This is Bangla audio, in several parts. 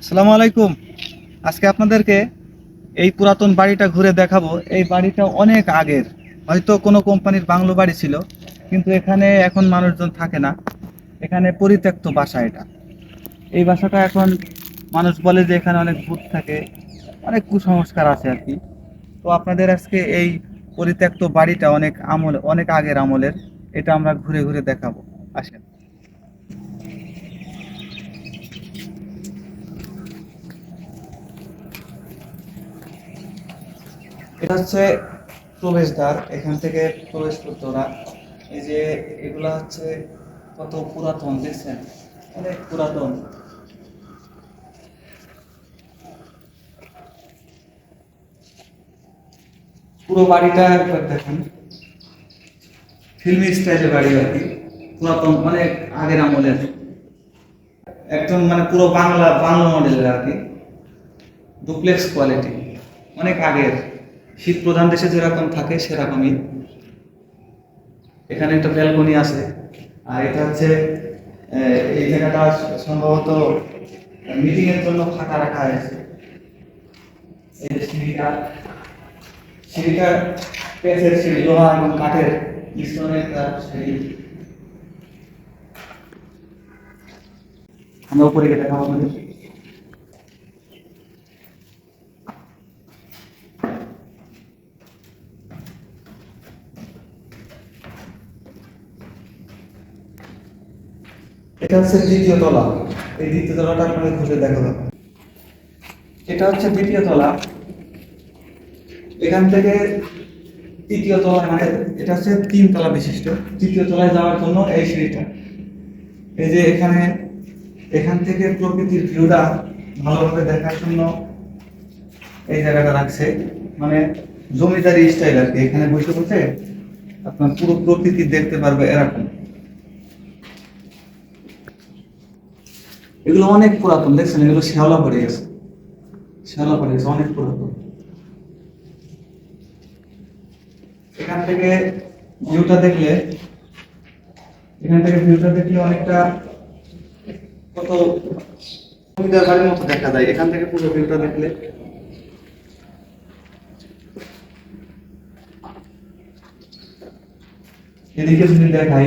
আসসালামু আলাইকুম। আজকে আপনাদেরকে এই পুরাতন বাড়িটা ঘুরে দেখাবো। এই বাড়িটা অনেক আগের। হয়তো কোনো কোম্পানির বাংলো বাড়ি ছিল, কিন্তু এখানে এখন মানুষজন থাকে না। এখানে পরিত্যক্ত বাসা এটা। এই বাসাটা এখন মানুষ বলে যে এখানে অনেক ভূত থাকে, অনেক কুসংস্কার আছে আর কি। তো আপনাদের আজকে এই পরিত্যক্ত বাড়িটা অনেক আমল, অনেক আগের আমলের। এটা আমরা ঘুরে ঘুরে দেখাবো। আসেন। এটা হচ্ছে প্রবেশদ্বার, এখান থেকে প্রবেশ করতে ওরা। এই যে এগুলা হচ্ছে কত পুরাতন, দেখছেন? অনেক পুরাতন। পুরো বাড়িটা একবার দেখেন। ফিল্মি স্টাইলের বাড়ি আর কি। পুরাতন, অনেক আগের আমলের। একদম মানে পুরো বাংলা বাংলা মডেলের আর কি। ডুপ্লেক্স কোয়ালিটি অনেক আগের। শীত প্রধান দেশে যেরকম থাকে, সেরকমই। এখানে একটা ব্যালকনি আছে, আর এটা হচ্ছে এই জায়গাটা সম্ভবত মিটিং এর জন্য ফাঁকা রাখা হয়েছে। এই সিঁড়িটা সিঁড়িটা পেঁচের সিঁড়ি, লোহা এবং কাঠের মিশ্রণে একটা সিঁড়ি। আমরা উপরে গিয়ে দেখাবো আপনাদের। এটা হচ্ছে দ্বিতীয় তলা। এই দ্বিতীয় তলাটা আপনাদের ঘুরে দেখাবো। এটা হচ্ছে দ্বিতীয় তলা। এখান থেকে তৃতীয় তলায় মানে এটা হচ্ছে তিন তলা বিশিষ্ট। তৃতীয় তলায় যাওয়ার জন্য এই সিঁড়িটা। এই যে এখানে, এখান থেকে প্রকৃতির ভিউটা ভালোভাবে দেখার জন্য এই জায়গাটা রাখছে। মানে জমিদারি স্টাইল আর কি। এখানে বসে বসে আপনার পুরো প্রকৃতি দেখতে পারবে এরকম। এগুলো অনেক পুরাতন, দেখছেন? এগুলো শ্যাওলা পড়ে গেছে। শ্যাওলা পড়ে গেছে, অনেক পুরাতন। এখান থেকে ভিউটা দেখলে, এখান থেকে ভিউটা দেখলে অনেকটা কত বাড়ির মতো দেখা যায়। এখান থেকে পুরো ভিউটা দেখলে। এদিকে যদি দেখাই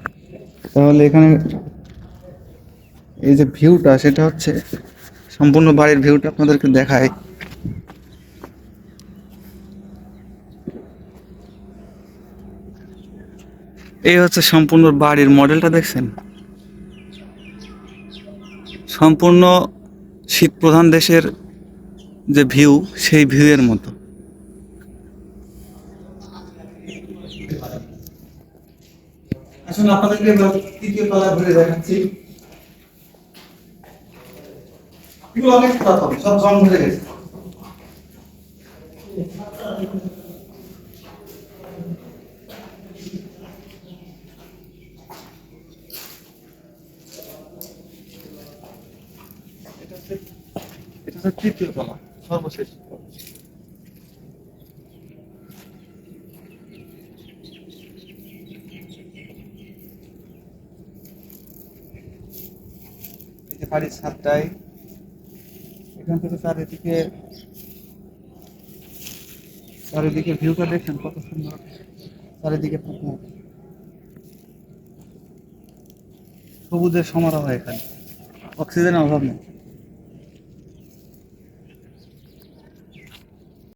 তাহলে এখানে এই যে ভিউটা, সেটা হচ্ছে সম্পূর্ণ বাড়ির ভিউটা আপনাদেরকে দেখায়। এই হচ্ছে সম্পূর্ণ বাড়ির মডেলটা দেখছেন? সম্পূর্ণ শীত প্রধান দেশের যে ভিউ, সেই ভিউয়ের মতো। আসুন আপনাদেরকে তৃতীয় তলা ঘুরে দেখাচ্ছি। অনেক সব জং গেছে। এটা হচ্ছে তৃতীয় তলা, সর্বশেষ। এই সাতটায়। এখান থেকে চারিদিকে চারিদিকে ভিউটা দেখছেন কত সুন্দর। চারিদিকে পুকুর। সবুজের সমারোহ এখানে। অক্সিজেনের অভাব নেই।